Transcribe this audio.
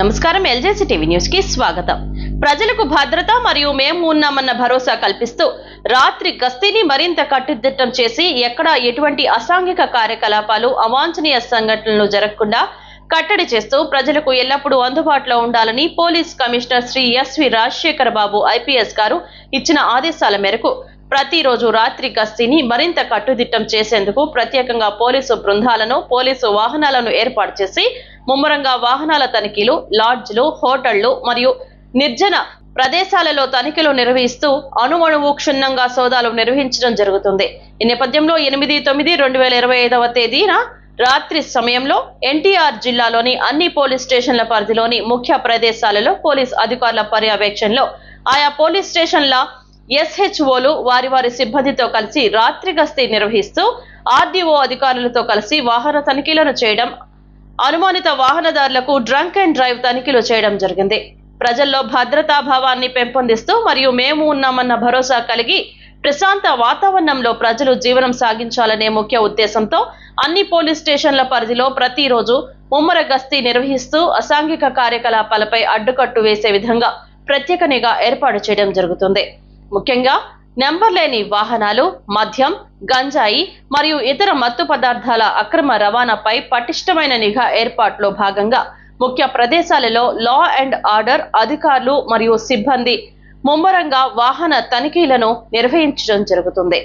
నమస్కారం ఎల్జేసీ టీవీ న్యూస్కి స్వాగతం. ప్రజలకు భద్రత మరియు మేము ఉన్నామన్న భరోసా కల్పిస్తూ రాత్రి గస్తీని మరింత కట్టుదిట్టం చేసి ఎక్కడా ఎటువంటి అసాంఘిక కార్యకలాపాలు అవాంఛనీయ సంఘటనలు జరగకుండా కట్టడి చేస్తూ ప్రజలకు ఎల్లప్పుడూ అందుబాటులో ఉండాలని police commissioner Shri S V Rajasekhara Babu IPS గారు ఇచ్చిన ఆదేశాల మేరకు ప్రతిరోజు రాత్రి గస్తీని మరింత కట్టుదిట్టం చేసేందుకు ప్రత్యేకంగా పోలీసు బృందాలను పోలీసు వాహనాలను ఏర్పాటు చేసి ముమ్మరంగా వాహనాల తనిఖీలు లాడ్జ్లు హోటళ్ళు మరియు నిర్జన ప్రదేశాలలో తనిఖీలు నిర్వహిస్తూ అణువణువు క్షుణ్ణంగా సోదాలు నిర్వహించడం జరుగుతుంది. ఈ నేపథ్యంలో ఎనిమిది తొమ్మిది రెండు వేల ఇరవై ఐదవ తేదీన రాత్రి సమయంలో ఎన్టీఆర్ జిల్లాలోని అన్ని పోలీస్ స్టేషన్ల పరిధిలోని ముఖ్య ప్రదేశాలలో పోలీస్ అధికారుల పర్యవేక్షణలో ఆయా పోలీస్ స్టేషన్ల ఎస్హెచ్ఓలు వారి వారి సిబ్బందితో కలిసి రాత్రి గస్తీ నిర్వహిస్తూ ఆర్డీఓ అధికారులతో కలిసి వాహన తనిఖీలను చేయడం అనుమానిత వాహనదారులకు డ్రంక్ అండ్ డ్రైవ్ తనిఖీలు చేయడం జరిగింది. ప్రజల్లో భద్రతా భావాన్ని పెంపొందిస్తూ మరియు మేము ఉన్నామన్న భరోసా కలిగి ప్రశాంత వాతావరణంలో ప్రజలు జీవనం సాగించాలనే ముఖ్య ఉద్దేశంతో అన్ని పోలీస్ స్టేషన్ల పరిధిలో ప్రతిరోజు ముమ్మర గస్తీ నిర్వహిస్తూ అసాంఘిక కార్యకలాపాలపై అడ్డుకట్టు వేసే విధంగా ప్రత్యేక నిఘా ఏర్పాటు చేయడం జరుగుతుంది. ముఖ్యంగా నెంబర్ లేని వాహనాలు మద్యం గంజాయి మరియు ఇతర మత్తు పదార్థాల అక్రమ రవాణాపై పటిష్టమైన నిఘా ఏర్పాట్లో భాగంగా ముఖ్య ప్రదేశాలలో లా అండ్ ఆర్డర్ అధికారులు మరియు సిబ్బంది ముమ్మరంగా వాహన తనిఖీలను నిర్వహించడం జరుగుతుంది.